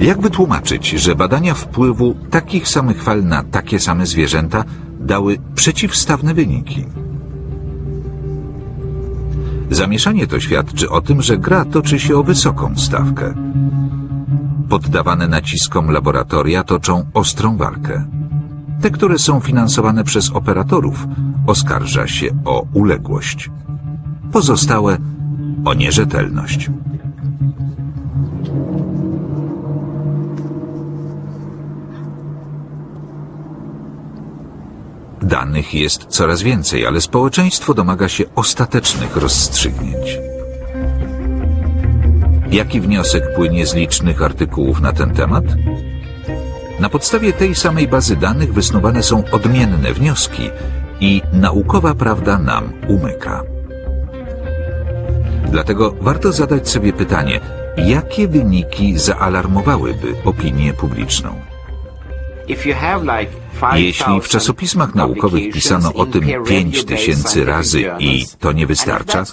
Jak wytłumaczyć, że badania wpływu takich samych fal na takie same zwierzęta dały przeciwstawne wyniki? Zamieszanie to świadczy o tym, że gra toczy się o wysoką stawkę. Poddawane naciskom laboratoria toczą ostrą walkę. Te, które są finansowane przez operatorów, oskarża się o uległość. Pozostałe o nierzetelność. Danych jest coraz więcej, ale społeczeństwo domaga się ostatecznych rozstrzygnięć. Jaki wniosek płynie z licznych artykułów na ten temat? Na podstawie tej samej bazy danych wysnuwane są odmienne wnioski i naukowa prawda nam umyka. Dlatego warto zadać sobie pytanie, jakie wyniki zaalarmowałyby opinię publiczną? Jeśli w czasopismach naukowych pisano o tym 5 tysięcy razy i to nie wystarcza,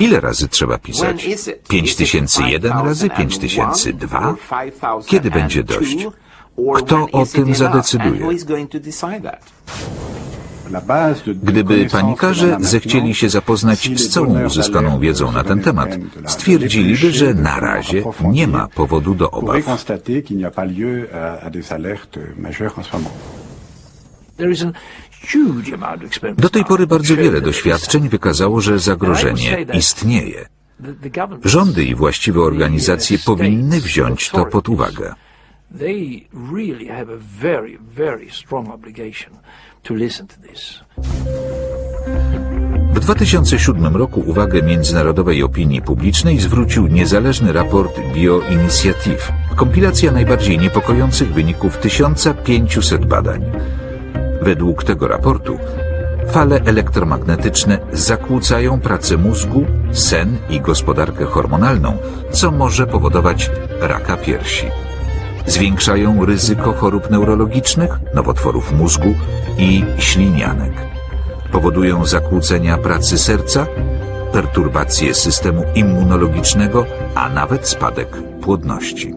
ile razy trzeba pisać? 5001 razy, 5002? Kiedy będzie dość? Kto o tym zadecyduje? Gdyby panikarze zechcieli się zapoznać z całą uzyskaną wiedzą na ten temat, stwierdziliby, że na razie nie ma powodu do obaw. Do tej pory bardzo wiele doświadczeń wykazało, że zagrożenie istnieje. Rządy i właściwe organizacje powinny wziąć to pod uwagę. They really have a very, very strong obligation to listen to this. W 2007 roku uwagę międzynarodowej opinii publicznej zwrócił niezależny raport BioInitiative, kompilacja najbardziej niepokojących wyników 1500 badań. Według tego raportu fale elektromagnetyczne zakłócają pracę mózgu, sen i gospodarkę hormonalną, co może powodować raka piersi. Zwiększają ryzyko chorób neurologicznych, nowotworów mózgu i ślinianek. Powodują zakłócenia pracy serca, perturbacje systemu immunologicznego, a nawet spadek płodności.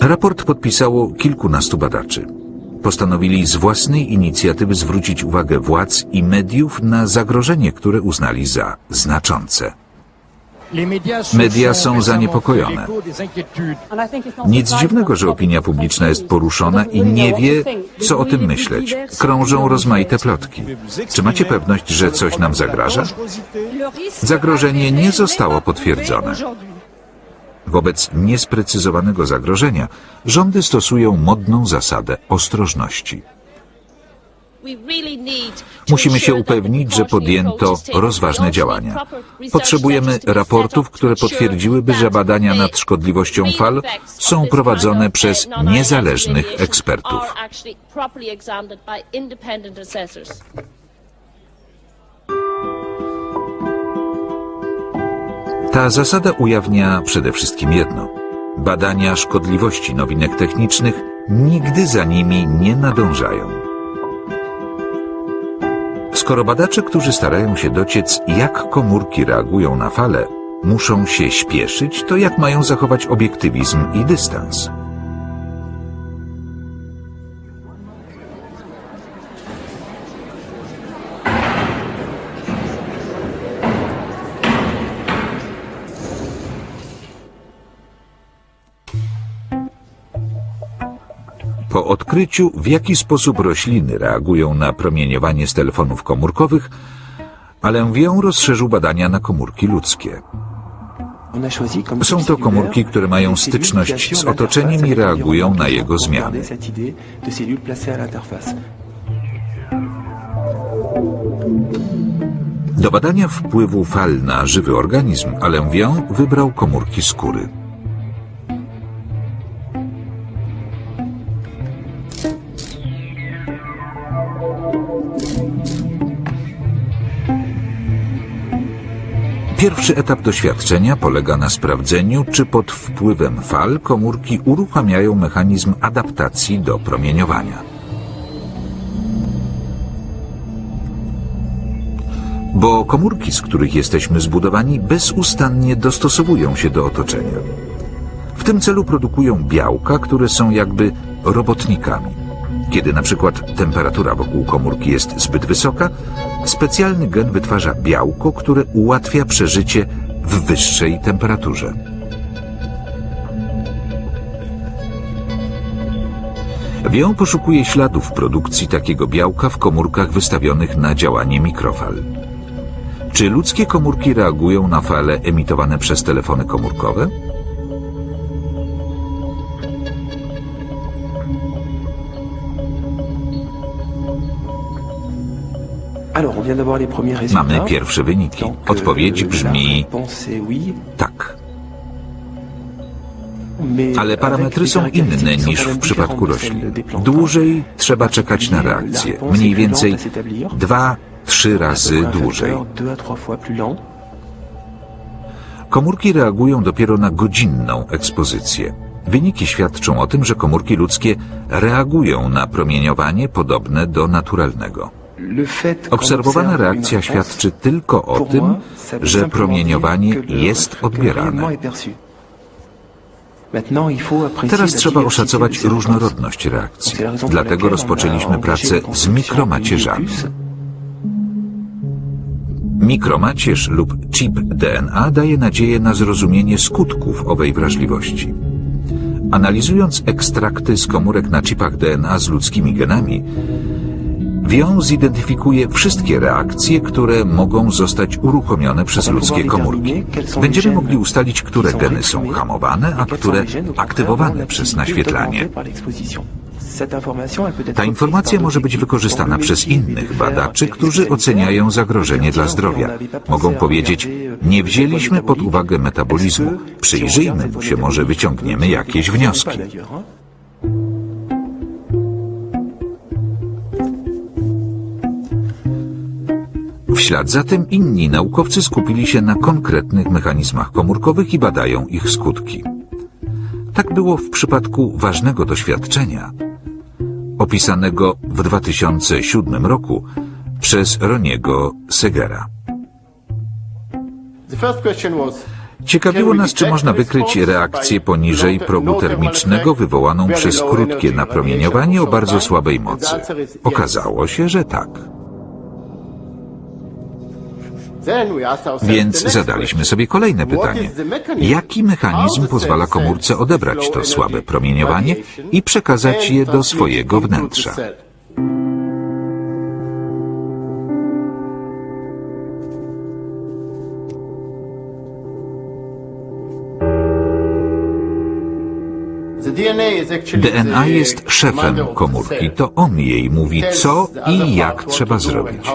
Raport podpisało kilkunastu badaczy. Postanowili z własnej inicjatywy zwrócić uwagę władz i mediów na zagrożenie, które uznali za znaczące. Media są zaniepokojone. Nic dziwnego, że opinia publiczna jest poruszona i nie wie, co o tym myśleć. Krążą rozmaite plotki. Czy macie pewność, że coś nam zagraża? Zagrożenie nie zostało potwierdzone. Wobec niesprecyzowanego zagrożenia rządy stosują modną zasadę ostrożności. Musimy się upewnić, że podjęto rozważne działania. Potrzebujemy raportów, które potwierdziłyby, że badania nad szkodliwością fal są prowadzone przez niezależnych ekspertów. Ta zasada ujawnia przede wszystkim jedno. Badania szkodliwości nowinek technicznych nigdy za nimi nie nadążają. Skoro badacze, którzy starają się dociec, jak komórki reagują na fale, muszą się śpieszyć, to jak mają zachować obiektywizm i dystans? Po odkryciu, w jaki sposób rośliny reagują na promieniowanie z telefonów komórkowych, Alain rozszerzył badania na komórki ludzkie. Są to komórki, które mają styczność z otoczeniem i reagują na jego zmiany. Do badania wpływu fal na żywy organizm Alain wybrał komórki skóry. Pierwszy etap doświadczenia polega na sprawdzeniu, czy pod wpływem fal komórki uruchamiają mechanizm adaptacji do promieniowania. Bo komórki, z których jesteśmy zbudowani, bezustannie dostosowują się do otoczenia. W tym celu produkują białka, które są jakby robotnikami. Kiedy na przykład temperatura wokół komórki jest zbyt wysoka, specjalny gen wytwarza białko, które ułatwia przeżycie w wyższej temperaturze. Wią poszukuje śladów produkcji takiego białka w komórkach wystawionych na działanie mikrofal. Czy ludzkie komórki reagują na fale emitowane przez telefony komórkowe? Mamy pierwsze wyniki. Odpowiedź euh, brzmi tak. Ale parametry są inne niż w przypadku roślin. Dłużej trzeba czekać na reakcję. Mniej więcej lente à s'établir. dwa, trzy razy dłużej. Komórki reagują dopiero na godzinną ekspozycję. Wyniki świadczą o tym, że komórki ludzkie reagują na promieniowanie podobne do naturalnego. Obserwowana reakcja świadczy tylko o tym, że promieniowanie jest odbierane. Teraz trzeba oszacować różnorodność reakcji. Dlatego rozpoczęliśmy pracę z mikromacierzami. Mikromacierz lub chip DNA daje nadzieję na zrozumienie skutków owej wrażliwości. Analizując ekstrakty z komórek na chipach DNA z ludzkimi genami, Wion zidentyfikuje wszystkie reakcje, które mogą zostać uruchomione przez ludzkie komórki. Będziemy mogli ustalić, które geny są hamowane, a które aktywowane przez naświetlanie. Ta informacja może być wykorzystana przez innych badaczy, którzy oceniają zagrożenie dla zdrowia. Mogą powiedzieć, nie wzięliśmy pod uwagę metabolizmu, przyjrzyjmy mu się, może wyciągniemy jakieś wnioski. W ślad za tym inni naukowcy skupili się na konkretnych mechanizmach komórkowych i badają ich skutki. Tak było w przypadku ważnego doświadczenia, opisanego w 2007 roku przez Roniego Segera. Ciekawiło nas, czy można wykryć reakcję poniżej progu termicznego wywołaną przez krótkie napromieniowanie o bardzo słabej mocy. Okazało się, że tak. Więc zadaliśmy sobie kolejne pytanie. Jaki mechanizm pozwala komórce odebrać to słabe promieniowanie i przekazać je do swojego wnętrza? DNA jest szefem komórki. To on jej mówi, co i jak trzeba zrobić.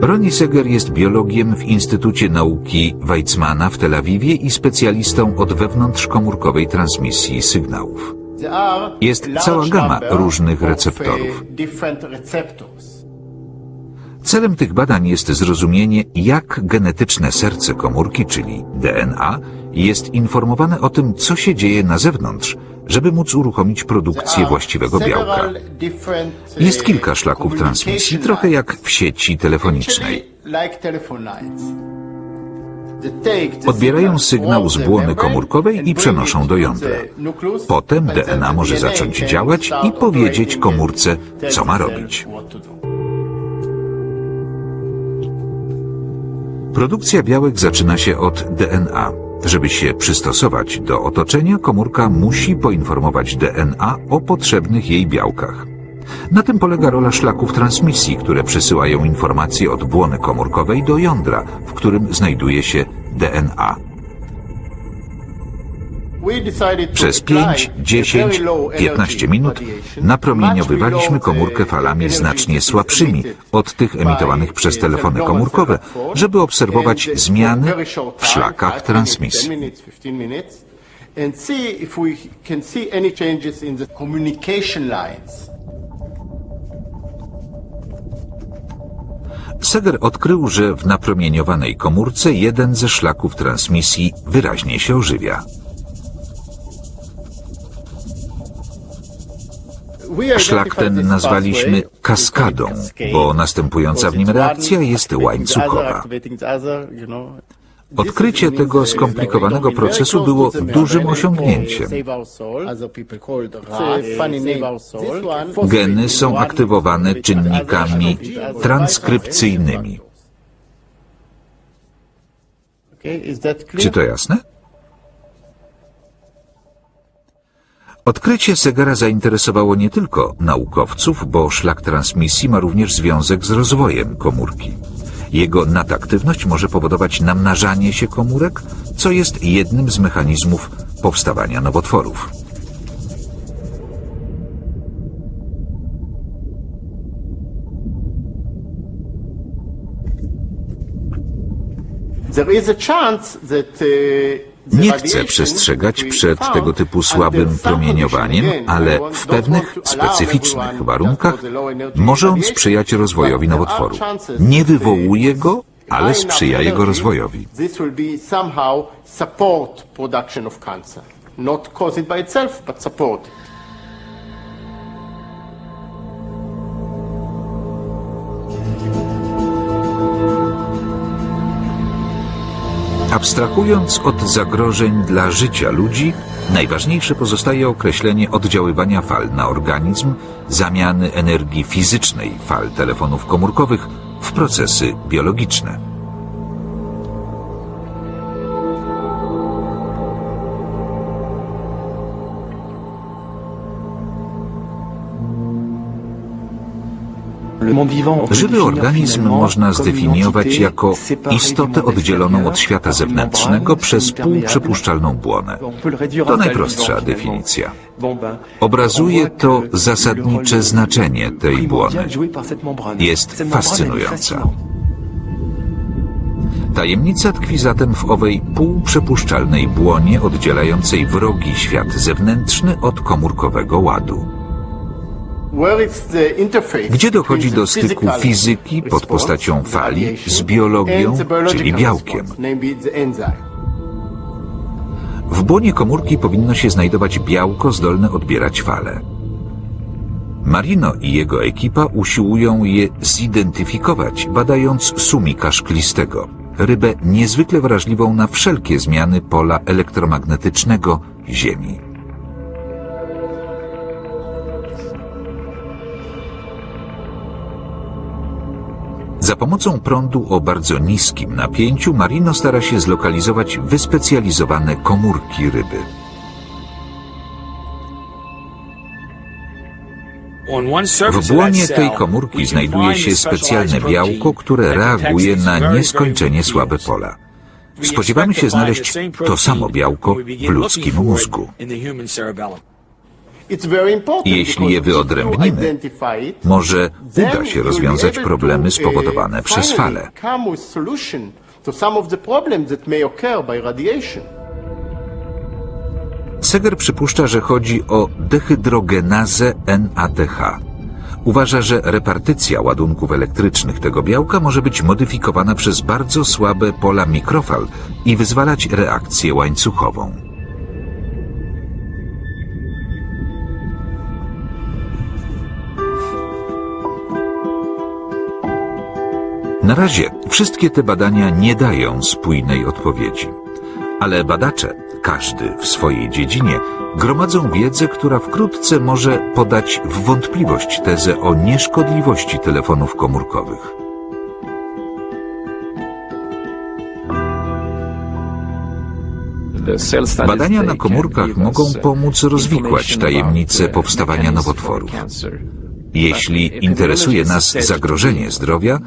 Ronnie Seger jest biologiem w Instytucie Nauki Weizmana w Tel Awiwie i specjalistą od wewnątrzkomórkowej transmisji sygnałów. Jest cała gama różnych receptorów. Celem tych badań jest zrozumienie, jak genetyczne serce komórki, czyli DNA, jest informowane o tym, co się dzieje na zewnątrz, żeby móc uruchomić produkcję właściwego białka. Jest kilka szlaków transmisji, trochę jak w sieci telefonicznej. Odbierają sygnał z błony komórkowej i przenoszą do jądra. Potem DNA może zacząć działać i powiedzieć komórce, co ma robić. Produkcja białek zaczyna się od DNA. Żeby się przystosować do otoczenia, komórka musi poinformować DNA o potrzebnych jej białkach. Na tym polega rola szlaków transmisji, które przesyłają informacje od błony komórkowej do jądra, w którym znajduje się DNA. Przez 5, 10, 15 minut napromieniowywaliśmy komórkę falami znacznie słabszymi od tych emitowanych przez telefony komórkowe, żeby obserwować zmiany w szlakach transmisji. Seger odkrył, że w napromieniowanej komórce jeden ze szlaków transmisji wyraźnie się ożywia. Szlak ten nazwaliśmy kaskadą, bo następująca w nim reakcja jest łańcuchowa. Odkrycie tego skomplikowanego procesu było dużym osiągnięciem. Geny są aktywowane czynnikami transkrypcyjnymi. Czy to jasne? Odkrycie Segera zainteresowało nie tylko naukowców, bo szlak transmisji ma również związek z rozwojem komórki. Jego nadaktywność może powodować namnażanie się komórek, co jest jednym z mechanizmów powstawania nowotworów. Nie chcę przestrzegać przed tego typu słabym promieniowaniem, ale w pewnych specyficznych warunkach może on sprzyjać rozwojowi nowotworu. Nie wywołuje go, ale sprzyja jego rozwojowi. Not cause by itself, but support. Abstrahując od zagrożeń dla życia ludzi, najważniejsze pozostaje określenie oddziaływania fal na organizm, zamiany energii fizycznej fal telefonów komórkowych w procesy biologiczne. Żywy organizm można zdefiniować jako istotę oddzieloną od świata zewnętrznego przez półprzepuszczalną błonę. To najprostsza definicja. Obrazuje to zasadnicze znaczenie tej błony. Jest fascynująca. Tajemnica tkwi zatem w owej półprzepuszczalnej błonie oddzielającej wrogi świat zewnętrzny od komórkowego ładu. Gdzie dochodzi do styku fizyki pod postacią fali z biologią, czyli białkiem. W błonie komórki powinno się znajdować białko zdolne odbierać fale. Marino i jego ekipa usiłują je zidentyfikować, badając sumika szklistego, rybę niezwykle wrażliwą na wszelkie zmiany pola elektromagnetycznego Ziemi. Za pomocą prądu o bardzo niskim napięciu Marino stara się zlokalizować wyspecjalizowane komórki ryby. W błonie tej komórki znajduje się specjalne białko, które reaguje na nieskończenie słabe pola. Spodziewamy się znaleźć to samo białko w ludzkim mózgu. Jeśli je wyodrębnimy, może uda się rozwiązać problemy spowodowane przez fale. Seger przypuszcza, że chodzi o dehydrogenazę NADH. Uważa, że repartycja ładunków elektrycznych tego białka może być modyfikowana przez bardzo słabe pola mikrofal i wyzwalać reakcję łańcuchową. Na razie wszystkie te badania nie dają spójnej odpowiedzi. Ale badacze, każdy w swojej dziedzinie, gromadzą wiedzę, która wkrótce może podać w wątpliwość tezę o nieszkodliwości telefonów komórkowych. Badania na komórkach mogą pomóc rozwikłać tajemnice powstawania nowotworów. Jeśli interesuje nas zagrożenie zdrowia,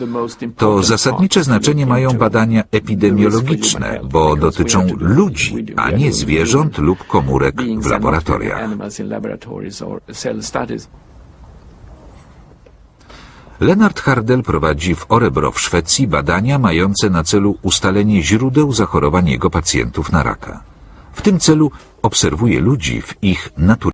to zasadnicze znaczenie mają badania epidemiologiczne, bo dotyczą ludzi, a nie zwierząt lub komórek w laboratoriach. Lennart Hardel prowadzi w Orebro w Szwecji badania mające na celu ustalenie źródeł zachorowań jego pacjentów na raka. W tym celu obserwuje ludzi w ich naturalnym